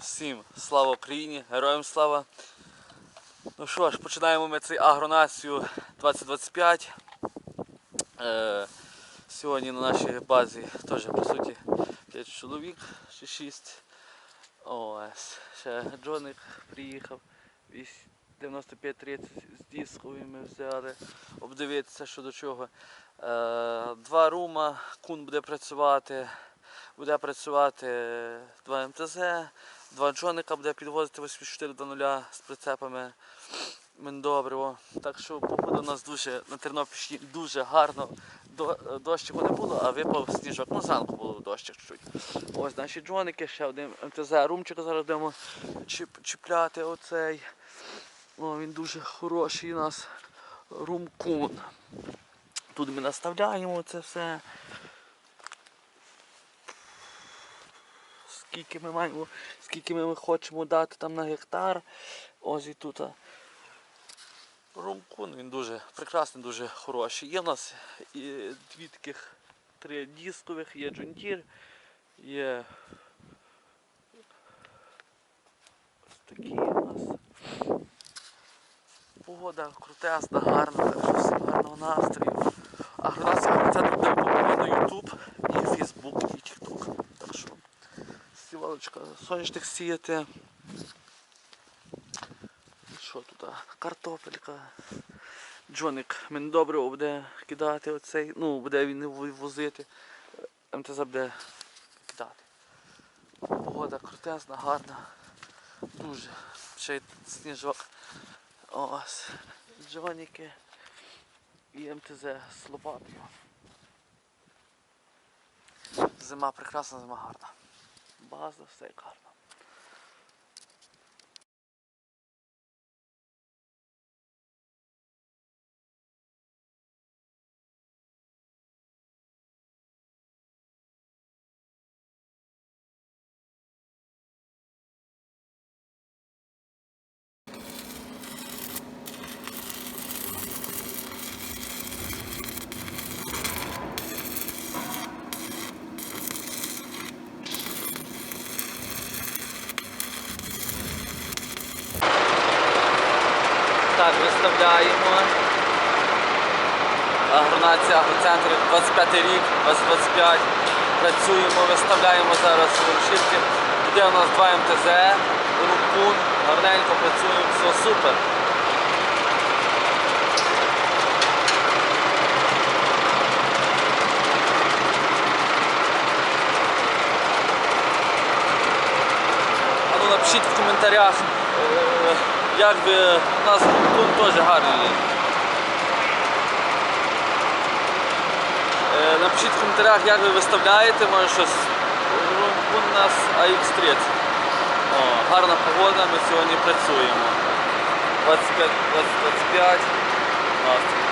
Всім слава Україні, героям слава. Ну що ж, починаємо ми цей агронацію 2025. Е, сьогодні на нашій базі теж присутні 5 чоловік чи 6. Ось, ще Джоник приїхав. 95-30 з дисковими взяли, обдивитися що до чого. Е, два рума, кун буде працювати, буде працювати два МТЗ, два джоника буде підвозити 8400 з прицепами Мендобриво. Так що погода у нас дуже на Тернопільщині дуже гарно. До, дощику не було, а випав сніжок. Ну, зранку було дощик чуть. Ось наші джоники, ще один МТЗ румчика зараз будемо чіп, чіпляти оцей. О, він дуже хороший у нас румкун. Тут ми наставляємо це все. Скільки ми маємо, скільки ми хочемо дати там на гектар. Ось і тут. Румкун, він дуже прекрасний, дуже хороший. Є в нас і дві таких три дискових, є джунтір, є ось такі у нас. Погода крутесна, гарна, так що всім гарного настрою. А гранатський центр буде на YouTube, і Facebook, і TikTok. Так що сівалочка, соняшник сіяти. Що тут? Картопелька. Джоник мені добре буде кидати оцей, ну буде він возити. МТЗ буде кидати. Погода крутесна, гарна. Дуже. Ще й сніжок. Ось. Джоніки і МТЗ з лопатою. Зима прекрасна, зима гарна. База, все як Так, виставляємо. Агронація агроцентру 25 рік, 2025. Працюємо, виставляємо зараз рушівки. Буде у нас 2 МТЗ, рукун, гарненько працюємо, все супер. Ну напишіть в коментарях, е, як би у нас тут теж гарний. є. Напишіть в коментарях, як ви виставляєте, може щось. Румпун у нас AX30. О, гарна погода, ми сьогодні працюємо. 25, 20, 25. Настрій.